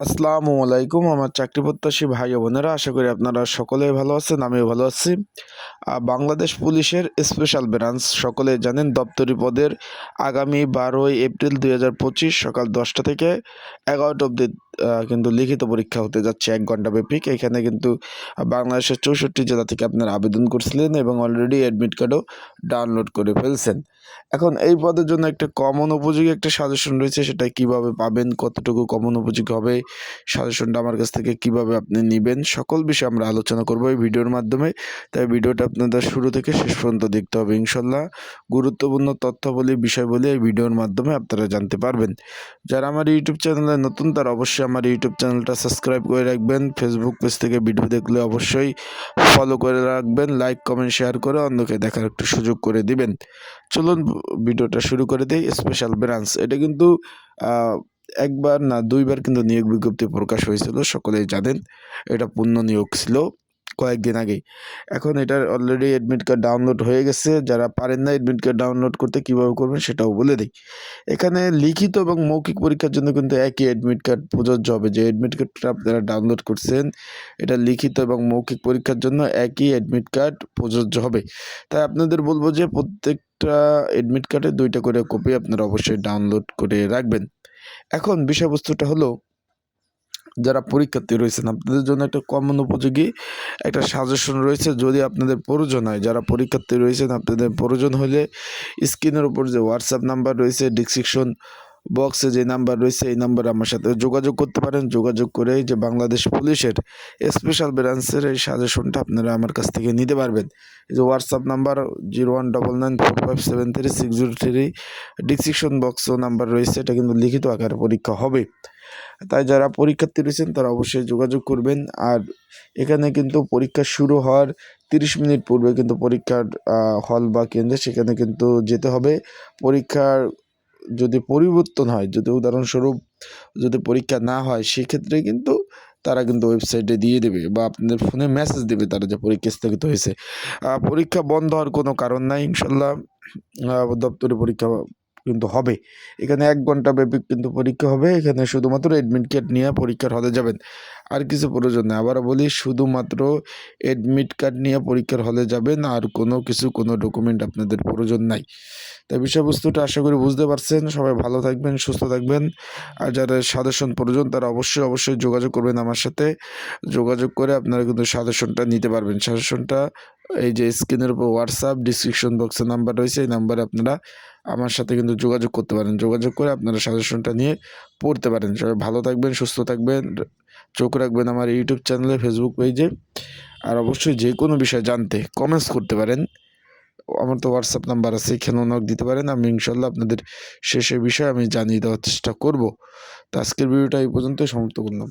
আসসালামু আলাইকুম আমার চাকরি প্রত্যাশী ভাই বোনেরা আশা করি আপনারা সকলেই ভালো আছেন আমিও ভালো আছি। বাংলাদেশ পুলিশের স্পেশাল ব্রাঞ্চ সকলে জানেন দপ্তরি পদের আগামী বারোই এপ্রিল দুই হাজার পঁচিশ সকাল দশটা থেকে এগারোটা আহ, কিন্তু লিখিত পরীক্ষা হতে যাচ্ছে এক ঘণ্টা ব্যাপিক এখানে কিন্তু বাংলাদেশের চৌষট্টি জেলা থেকে আপনারা আবেদন করছিলেন এবং অলরেডি অ্যাডমিট কার্ডও ডাউনলোড করে ফেলছেন। এখন এই পদের জন্য একটা কমন উপযোগী একটা সাজেশন রয়েছে, সেটা কীভাবে পাবেন, কতটুকু কমন উপযোগী হবে সাজেশনটা আমার কাছ থেকে কীভাবে আপনি নেবেন, সকল বিষয়ে আমরা আলোচনা করব এই ভিডিওর মাধ্যমে। তাই ভিডিওটা আপনাদের শুরু থেকে শেষ পর্যন্ত দেখতে হবে ইনশাল্লাহ গুরুত্বপূর্ণ তথ্যাবলী, বিষয়বলী এই ভিডিওর মাধ্যমে আপনারা জানতে পারবেন। যারা আমার ইউটিউব চ্যানেলে নতুন, তারা অবশ্যই আমার ইউটিউব চ্যানেলটা সাবস্ক্রাইব করে রাখবেন। ফেসবুক পেজ থেকে ভিডিও দেখলে অবশ্যই ফলো করে রাখবেন। লাইক কমেন্ট শেয়ার করে অন্যকে দেখার একটু সুযোগ করে দিবেন। চলুন ভিডিওটা শুরু করে দিই। স্পেশাল ব্রাঞ্চ এটা কিন্তু একবার না দুইবার কিন্তু নিয়োগ বিজ্ঞপ্তি প্রকাশ হয়েছিল, সকলেই জানেন। এটা পূর্ণ নিয়োগ ছিল। কয়েকদিন আগেই। এখন এটার অলরেডি অ্যাডমিট কার্ড ডাউনলোড হয়ে গেছে। যারা পারেন না অ্যাডমিট কার্ড ডাউনলোড করতে কীভাবে করবেন সেটাও বলে দিই। এখানে লিখিত এবং মৌখিক পরীক্ষার জন্য কিন্তু একই অ্যাডমিট কার্ড প্রযোজ্য হবে। যে অ্যাডমিট কার্ডটা আপনারা ডাউনলোড করছেন, এটা লিখিত এবং মৌখিক পরীক্ষার জন্য একই অ্যাডমিট কার্ড প্রযোজ্য হবে। তাই আপনাদের বলব যে প্রত্যেকটা অ্যাডমিট কার্ডে দুইটা করে কপি আপনারা অবশ্যই ডাউনলোড করে রাখবেন। এখন বিষয়বস্তুটা হলো যারা পরীক্ষার্থী রয়েছেন, আপনাদের জন্য একটা কমন উপযোগী একটা সাজেশন রয়েছে যদি আপনাদের প্রয়োজন হয়। যারা পরীক্ষার্থী রয়েছেন, আপনাদের প্রয়োজন হলে স্ক্রিনের উপর যে হোয়াটসঅ্যাপ নাম্বার রয়েছে ডিসক্রিপশন বক্সে যে নাম্বার রয়েছে, এই নাম্বারে আমার সাথে যোগাযোগ করতে পারেন। যোগাযোগ করে যে বাংলাদেশ পুলিশের স্পেশাল ব্রাঞ্চের এই সাজেশনটা আপনারা আমার কাছ থেকে নিতে পারবেন। এই যে WhatsApp number zero one double nine four five seven three six zero three description বক্সও নাম্বার রয়েছে, এটা কিন্তু লিখিত আকারে পরীক্ষা হবে। তাই যারা পরীক্ষার্থী রয়েছেন, তারা অবশ্যই যোগাযোগ করবেন। আর এখানে কিন্তু পরীক্ষা শুরু হওয়ার তিরিশ মিনিট পূর্বে কিন্তু পরীক্ষার হল বা কেন্দ্রে সেখানে কিন্তু যেতে হবে। পরীক্ষার যদি পরিবর্তন হয়, যদি উদাহরণস্বরূপ যদি পরীক্ষা না হয়, সেক্ষেত্রে কিন্তু তারা কিন্তু ওয়েবসাইটে দিয়ে দেবে বা আপনাদের ফোনে মেসেজ দেবে তারা যে পরীক্ষা স্থগিত হয়েছে। পরীক্ষা বন্ধ হওয়ার কোনো কারণ নাই ইনশাল্লাহ দপ্তরে পরীক্ষা কিন্তু হবে। এখানে এক ঘণ্টা ব্যাপী কিন্তু পরীক্ষা হবে। এখানে শুধুমাত্র অ্যাডমিট কার্ড নিয়ে পরীক্ষার হলে যাবেন। আর কিছু প্রয়োজন নেই। আবার বলি, শুধুমাত্র অ্যাডমিট কার্ড নিয়ে পরীক্ষার হলে যাবেন। আর কোনো কিছু, কোনো ডকুমেন্ট আপনাদের প্রয়োজন নাই। তাই বিষয়বস্তুটা আশা করি বুঝতে পারছেন। সবাই ভালো থাকবেন, সুস্থ থাকবেন। আর যাদের সাজেশন প্রয়োজন, তারা অবশ্যই অবশ্যই যোগাযোগ করবেন আমার সাথে। যোগাযোগ করে আপনারা কিন্তু সাজেশনটা নিতে পারবেন। সাজেশনটা এই যে স্ক্রিনের উপর হোয়াটসঅ্যাপ ডিসক্রিপশন বক্সে নাম্বার রয়েছে, এই নাম্বারে আপনারা আমার সাথে কিন্তু যোগাযোগ করতে পারেন। যোগাযোগ করে আপনারা সাজেশনটা নিয়ে পড়তে পারেন। সবাই ভালো থাকবেন, সুস্থ থাকবেন। চোখ রাখবেন আমার ইউটিউব চ্যানেলে ফেসবুক পেজে আর অবশ্যই যে কোনো বিষয় জানতে কমেন্টস করতে পারেন। আমার তো হোয়াটসঅ্যাপ নাম্বার আছে এখানে নক দিতে পারেন। আমি ইনশাল্লাহ আপনাদের শেষের বিষয়ে আমি জানিয়ে দেওয়ার চেষ্টা করব। তো আজকের ভিডিওটা এই পর্যন্তই, সমাপ্ত করলাম।